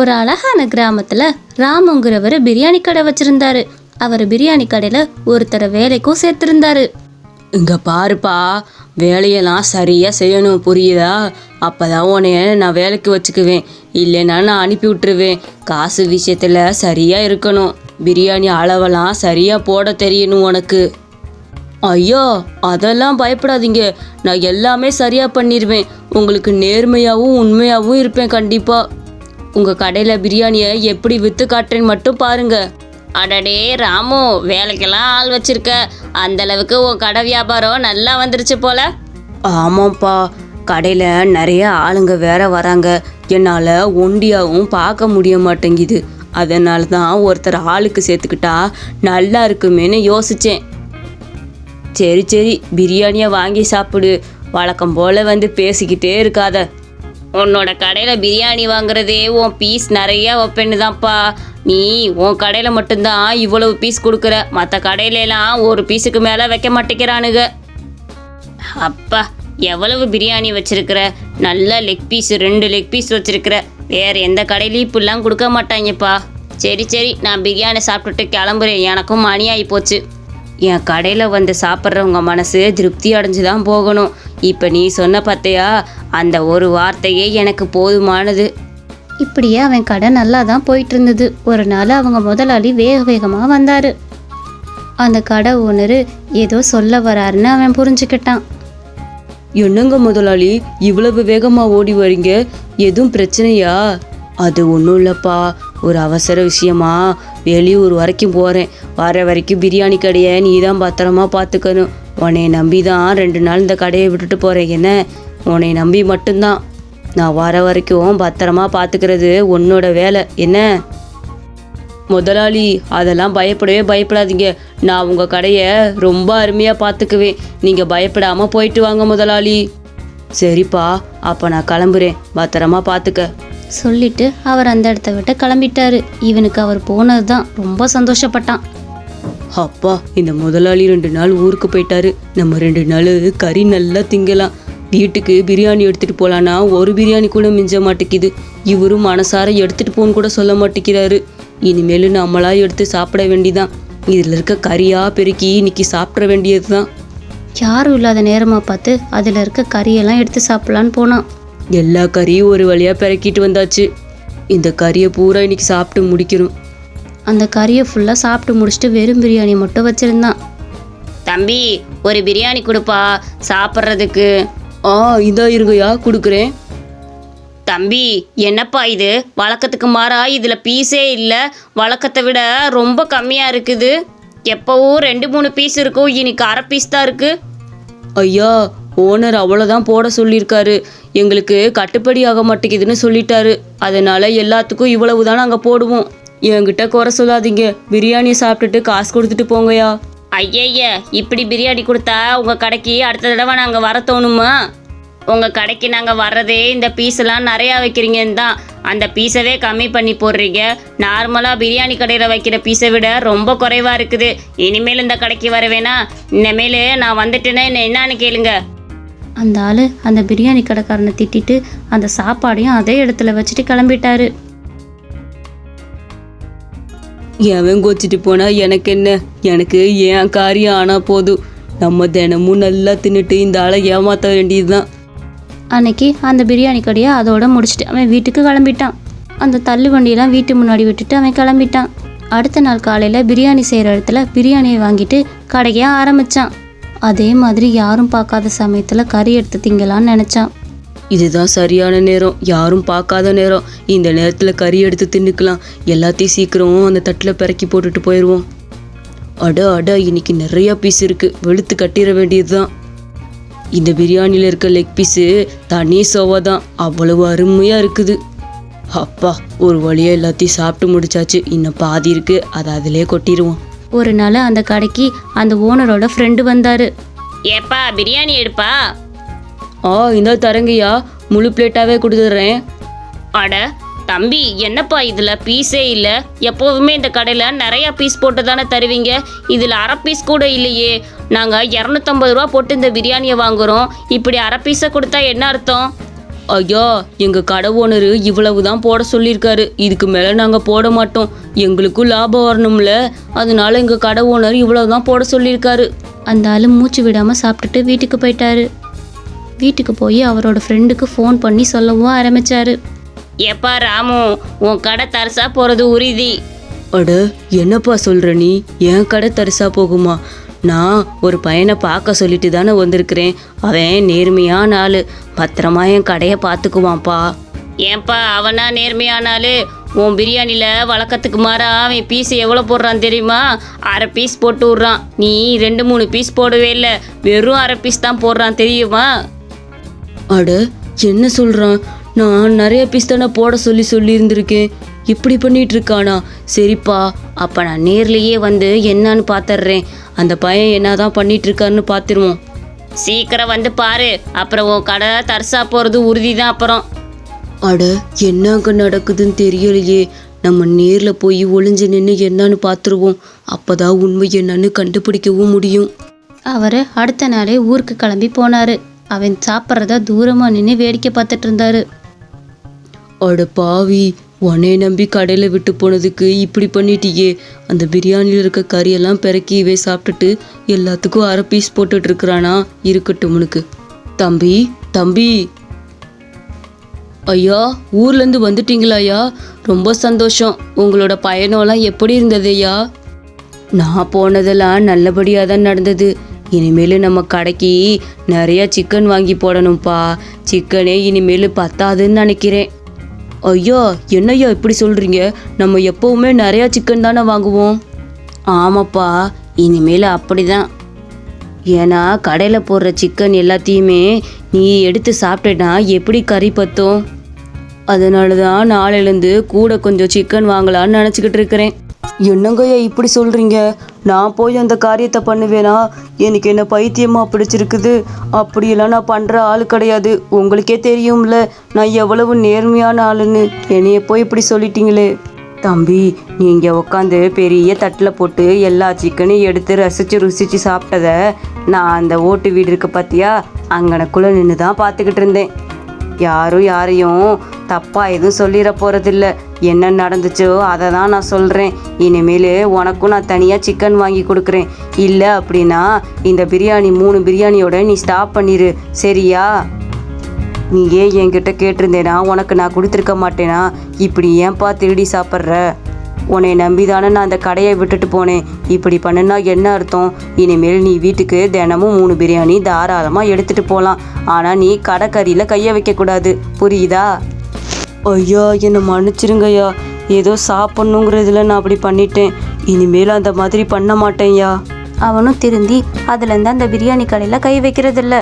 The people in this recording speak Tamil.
ஒரு அழகான கிராமத்தில் ராமுங்கிறவர் பிரியாணி கடை வச்சிருந்தாரு. அவர் பிரியாணி கடையில் ஒருத்தரை வேலைக்கும் சேர்த்திருந்தாரு. இங்கே பாருப்பா வேலையெல்லாம் சரியாக செய்யணும் புரியுதா? அப்போ தான் உன்னைய நான் வேலைக்கு வச்சுக்குவேன். இல்லைன்னா நான் அனுப்பி விட்டுருவேன். காசு விஷயத்தில் சரியாக இருக்கணும். பிரியாணி அளவெல்லாம் சரியாக போட தெரியணும் உனக்கு. ஐயோ அதெல்லாம் பயப்படாதீங்க. நான் எல்லாமே சரியாக பண்ணிடுவேன் உங்களுக்கு நேர்மையாகவும் உண்மையாகவும் இருப்பேன் கண்டிப்பாக உங்க கடையில பிரியாணியை எப்படி வித்து காட்டுறேன்னு மட்டும் பாருங்க. அடடே ராமு வேலைக்கெல்லாம் ஆள் வச்சிருக்க. அந்த அளவுக்கு உன் கடை வியாபாரம் நல்லா வந்துருச்சு போல. ஆமாப்பா கடையில் நிறைய ஆளுங்க வேற வராங்க. என்னால் ஒண்டியாவும் பார்க்க முடிய மாட்டேங்குது. அதனால தான் ஒருத்தர் ஆளுக்கு சேர்த்துக்கிட்டா நல்லா இருக்குமேன்னு யோசித்தேன் சரி சரி பிரியாணியை வாங்கி சாப்பிடு. வழக்கம் போல் வந்து பேசிக்கிட்டே இருக்காத. உன்னோட கடையில் பிரியாணி வாங்குறதே உன் பீஸ் நிறையா வைப்பேன்னு தான்ப்பா நீ உன் கடையில் மட்டும்தான் இவ்வளவு பீஸ் கொடுக்குற. மற்ற கடையிலலாம் ஒரு பீஸுக்கு மேலே வைக்க மாட்டேங்கிறானுங்க அப்பா எவ்வளவு பிரியாணி வச்சிருக்கிற? நல்ல லெக் பீஸ் ரெண்டு லெக் பீஸ் வச்சிருக்கிற. வேற எந்த கடையிலையும் இப்படிலாம் கொடுக்க மாட்டாங்கப்பா. சரி சரி நான் பிரியாணி சாப்பிட்டுட்டு கிளம்புறேன். எனக்கும் மணி ஆகி போச்சு. என் கடையில் வந்து சாப்பிட்றவங்க மனசு திருப்தி அடைஞ்சு தான் போகணும். இப்போ நீ சொன்ன பார்த்தியா அந்த ஒரு வார்த்தையே எனக்கு போதுமானது. இப்படியே அவன் கடை நல்லா தான் போயிட்டு இருந்தது ஒரு நாள் அவங்க முதலாளி வேக வேகமாக வந்தாரு. அந்த கடை ஓனர் ஏதோ சொல்ல வராருன்னு அவன் புரிஞ்சுக்கிட்டான். என்னங்க முதலாளி இவ்வளவு வேகமாக ஓடி வரீங்க? எதுவும் பிரச்சனையா? அது ஒன்றும் இல்லைப்பா. ஒரு அவசர விஷயமா? வெளியூர் வரைக்கும் போகிறேன் வர வரைக்கும் பிரியாணி கடையை நீ தான் பத்திரமா பார்த்துக்கணும். உன்னை நம்பி தான் ரெண்டு நாள் இந்த கடையை விட்டுட்டு போகிறேன் என்ன? உன்னை நம்பி மட்டும்தான். நான் வர வரைக்கும் பத்திரமா பார்த்துக்கிறது உன்னோட வேலை. என்ன? முதலாளி அதெல்லாம் பயப்படவே பயப்படாதீங்க. நான் உங்கள் கடையை ரொம்ப அருமையாக பார்த்துக்குவேன். நீங்கள் பயப்படாமல் போயிட்டு வாங்க முதலாளி. சரிப்பா அப்போ நான் கிளம்புறேன். பத்திரமா பார்த்துக்க. சொல்லிட்டு அவர் அந்த இடத்த விட்டு கிளம்பிட்டாரு. இவனுக்கு அவர் போனது தான் ரொம்ப சந்தோஷப்பட்டான். அப்பா இந்த முதலாளி ரெண்டு நாள் ஊருக்கு போயிட்டாரு. நம்ம ரெண்டு நாள் கறி நல்லா திங்கலாம். வீட்டுக்கு பிரியாணி எடுத்துட்டு போலான்னா ஒரு பிரியாணி கூட மிஞ்ச மாட்டேங்குது. இவரும் மனசார எடுத்துட்டு போன்னு கூட சொல்ல மாட்டேங்கிறாரு. இனிமேல் நம்மளா எடுத்து சாப்பிட வேண்டிதான். இதில் இருக்க கறியா பெருக்கி இன்னைக்கு சாப்பிட வேண்டியது தான் யாரும் இல்லாத நேரமாக பார்த்து அதில் இருக்க கறியெல்லாம் எடுத்து சாப்பிட்லான்னு போனான். எல்லா கறியும் ஒரு வழியாக பிறக்கிட்டு வந்தாச்சு. இந்த கறியை பூரா இன்னைக்கு சாப்பிட்டு முடிக்கணும். அந்த கறியை ஃபுல்லாக சாப்பிட்டு முடிச்சுட்டு வெறும் பிரியாணி மட்டும் வச்சுருந்தான். தம்பி ஒரு பிரியாணி கொடுப்பா சாப்பிட்றதுக்கு. ஆ இதா இருங்கய்யா கொடுக்குறேன். தம்பி என்னப்பா இது? வழக்கத்துக்கு மாறா இதில் பீஸே இல்லை. வழக்கத்தை விட ரொம்ப கம்மியாக இருக்குது. எப்போவும் ரெண்டு மூணு பீஸ் இருக்கும். இன்னைக்கு அரை பீஸ் தான் இருக்குது ஐயா ஓனர் அவ்வளோதான் போட சொல்லியிருக்காரு. எங்களுக்கு கட்டுப்படி ஆக மாட்டேங்குதுன்னு சொல்லிட்டாரு. அதனால எல்லாத்துக்கும் இவ்வளவு தான் நாங்கள் போடுவோம். என்கிட்ட குறை சொல்லாதீங்க. பிரியாணியை சாப்பிட்டுட்டு காசு கொடுத்துட்டு போங்கய்யா. ஐயய்ய இப்படி பிரியாணி கொடுத்தா உங்கள் கடைக்கு அடுத்த தடவை நாங்கள் வர தோணுமா? உங்கள் கடைக்கு நாங்கள் வர்றதே இந்த பீஸெல்லாம் நிறையா வைக்கிறீங்கன்னு தான். அந்த பீஸவே கம்மி பண்ணி போடுறீங்க. நார்மலாக பிரியாணி கடையில் வைக்கிற பீஸை விட ரொம்ப குறைவாக இருக்குது. இனிமேல் இந்த கடைக்கு வரவேனா இனிமேல் நான் வந்துட்டேன்னா என்ன என்னன்னு கேளுங்க. அந்த ஆள் அந்த பிரியாணி கடைக்காரனை திட்டிட்டு அந்த சாப்பாடையும் அதே இடத்துல வச்சுட்டு கிளம்பிட்டாரு. எவன் கொச்சிட்டு போனா எனக்கு என்ன? எனக்கு ஏன் காரியம் ஆனா போதும்? நம்ம தினமும் நல்லா தின்னுட்டு இந்த ஆளை ஏமாத்த வேண்டியதுதான். அன்னைக்கு அந்த பிரியாணி கடையை அதோட முடிச்சுட்டு அவன் வீட்டுக்கு கிளம்பிட்டான். அந்த தள்ளு வண்டியெல்லாம் வீட்டு முன்னாடி விட்டுட்டு அவன் கிளம்பிட்டான். அடுத்த நாள் காலையில் பிரியாணி செய்கிற இடத்துல பிரியாணியை வாங்கிட்டு கடையை ஆரம்பிச்சான். அதே மாதிரி யாரும் பார்க்காத சமயத்தில் கறி எடுத்து திங்கலான்னு நினச்சான். இதுதான் சரியான நேரம். யாரும் பார்க்காத நேரம். இந்த நேரத்தில் கறி எடுத்து தின்னுக்கலாம். எல்லாத்தையும் சீக்கிரம் அந்த தட்டில் பிறக்கி போட்டுட்டு போயிடுவோம் அட அட இன்னைக்கு நிறைய பீஸ் இருக்கு. வெளுத்து கட்டிட வேண்டியது தான் இந்த பிரியாணியில் இருக்க லெக் பீஸு தனி சோவா தான். அவ்வளவு அருமையாக இருக்குது. அப்பா ஒரு வழியாக எல்லாத்தையும் சாப்பிட்டு முடிச்சாச்சு. இன்னும் பாதி இருக்கு. அதை அதிலே கொட்டிடுவோம் ஒரு நாள் அந்த கடைக்கு அந்த ஓனரோட ஃப்ரெண்டு வந்தார். ஏப்பா பிரியாணி எடுப்பா? ஆ இந்த தரங்கய்யா முழு பிளேட்டாகவே கொடுத்துட்றேன். அட தம்பி என்னப்பா இதில்? பீஸே இல்லை. எப்போதுமே இந்த கடையில் நிறையா பீஸ் போட்டு தானே தருவீங்க. இதில் அரை பீஸ் கூட இல்லையே. நாங்கள் இரநூத்தம்பது ரூபா போட்டு இந்த பிரியாணியை வாங்குகிறோம் இப்படி அரை பீஸை கொடுத்தா என்ன அர்த்தம்? ஐயா எங்க கடை ஓனர் இவ்வளவு தான் போட சொல்லியிருக்காரு. இதுக்கு மேல நாங்க போட மாட்டோம். எங்களுக்கும் லாபம் வரணும்ல. அதனால எங்க கடை ஓனர் இவ்வளவு தான் போட சொல்லியிருக்காரு. அந்த ஆள் மூச்சு விடாமல் சாப்பிட்டுட்டு வீட்டுக்கு போயிட்டாரு. வீட்டுக்கு போய் அவரோட ஃப்ரெண்டுக்கு ஃபோன் பண்ணி சொல்லவும் ஆரம்பிச்சாரு. எப்பா ராமு உன் கடை தரிசா போகிறது உறுதி. அட என்னப்பா சொல்ற நீ? என் கடை தரிசா போகுமா? நான் ஒரு பையனை பார்க்க சொல்லிட்டு தானே வந்திருக்கிறேன். அவன் நேர்மையான ஆளு. பத்திரமா என் கடையை பார்த்துக்குவான்ப்பா. ஏன்பா அவனா நேர்மையானாலு உன் பிரியாணியில் வழக்கத்துக்கு மாறா அவன் பீஸ் எவ்வளோ போடுறான் தெரியுமா? அரை பீஸ் போட்டு விட்றான். நீ ரெண்டு மூணு பீஸ் போடவே இல்லை. வெறும் அரை பீஸ் தான் போடுறான் தெரியுமா? அட என்ன சொல்றான்? நான் நிறைய பீஸ் தானே போட சொல்லி சொல்லியிருந்திருக்கேன். இப்படி பண்ணிட்டு இருக்கானா சரிப்பா அப்போ நான் நேர்லேயே வந்து என்னன்னு பார்த்துட்றேன் அந்த பையன் என்னதான் பண்ணிட்டு இருக்காருன்னு பார்த்துருவோம் சீக்கிரம் வந்து பாரு. அப்புறம் உன் கடை தரிசா போகிறது உறுதி தான் அப்புறம். அட என்ன அங்க நடக்குதுன்னு தெரியலையே. நம்ம நேரில் போய் ஒளிஞ்சு நின்று என்னன்னு பார்த்துருவோம் அப்பதான் உண்மை என்னன்னு கண்டுபிடிக்கவும் முடியும். அவர் அடுத்த நாளே ஊருக்கு கிளம்பி போனாரு. அவன் சாப்பிட்றத தூரமாக நின்று வேடிக்கை பார்த்துட்டு இருந்தாரு. அட பாவி உன்னை நம்பி கடையில் விட்டு போனதுக்கு இப்படி பண்ணிட்டியே. அந்த பிரியாணியில் இருக்க கறியெல்லாம் பிறக்கி இவை சாப்பிட்டுட்டு எல்லாத்துக்கும் அரை பீஸ் போட்டுட்டு இருக்கிறானா? இருக்கட்டும் உனக்கு. தம்பி தம்பி. ஐயா ஊர்லேருந்து வந்துட்டீங்களா ஐயா? ரொம்ப சந்தோஷம். உங்களோட பயணம்லாம் எப்படி இருந்தது ஐயா? நான் போனதெல்லாம் நல்லபடியாக தான் நடந்தது. இனிமேல் நம்ம கடைக்கு நிறையா சிக்கன் வாங்கி போடணும்ப்பா சிக்கனே இனிமேல் பத்தாதுன்னு நினைக்கிறேன். ஐயா என்னையா இப்படி சொல்கிறீங்க நம்ம எப்போவுமே நிறையா சிக்கன் தானே வாங்குவோம். ஆமாப்பா இனிமேல் அப்படிதான். ஏன்னா கடையில் போடுற சிக்கன் எல்லாத்தையுமே நீ எடுத்து சாப்பிட்டேன்னா எப்படி கறி பத்தும்? அதனால தான் நாளையிலேருந்து கூட கொஞ்சம் சிக்கன் வாங்கலாம்னு நினச்சிக்கிட்டு இருக்கிறேன். என்னங்கய்யா இப்படி சொல்கிறீங்க நான் போய் அந்த காரியத்தை பண்ணுவேனா? எனக்கு என்ன பைத்தியமாக பிடிச்சிருக்குது? அப்படியெல்லாம் நான் பண்ணுற ஆள் கிடையாது. உங்களுக்கே தெரியும்ல நான் எவ்வளவு நேர்மையான ஆளுன்னு. என்னைய போய் இப்படி சொல்லிட்டீங்களே. தம்பி நீங்கள் உட்காந்து பெரிய தட்டில் போட்டு எல்லா சிக்கனையும் எடுத்து ரசித்து ருசித்து சாப்பிட்டத நான் அந்த ஓட்டு வீடு இருக்க பார்த்தியா அங்கனக்குள்ளே நின்று தான் பார்த்துக்கிட்டு இருந்தேன். யாரும் யாரையும் தப்பாக எதுவும் சொல்லிட போகிறதில்ல என்ன நடந்துச்சோ அதை தான் நான் சொல்கிறேன் இனிமேல் உனக்கும் நான் தனியாக சிக்கன் வாங்கி கொடுக்குறேன். இல்லை அப்படின்னா இந்த பிரியாணி மூணு பிரியாணியோட நீ ஸ்டாப் பண்ணிடு சரியா? நீ ஏன் என்கிட்ட கேட்டிருந்தேனா உனக்கு நான் கொடுத்துருக்க மாட்டேனா? இப்படி ஏன்பா திருடி சாப்பிட்ற? உன்னை நம்பி தானே நான் அந்த கடையை விட்டுட்டு போனேன். இப்படி பண்ணுனா என்ன அர்த்தம்? இனிமேல் நீ வீட்டுக்கு தினமும் மூணு பிரியாணி தாராளமாக எடுத்துகிட்டு போகலாம் ஆனால் நீ கடைக்கறியில் கையை வைக்கக்கூடாது. புரியுதா? ஐயா என்னை மன்னிச்சிருங்கய்யா. ஏதோ சாப்பிட்ணுங்கிறதுல நான் அப்படி பண்ணிட்டேன். இனிமேல் அந்த மாதிரி பண்ண மாட்டேன்யா அவனும் திருந்தி அதுலேருந்து அந்த பிரியாணி கடையில் கை வைக்கிறதில்ல.